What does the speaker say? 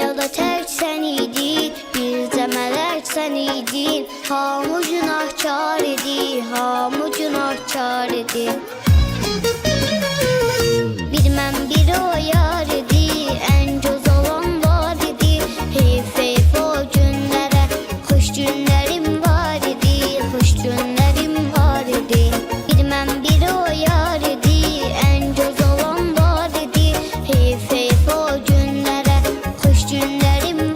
Dünyada tek sen idin Bir de melek sen idin. Hamı günah kar idi Hamı günah kar idi говорим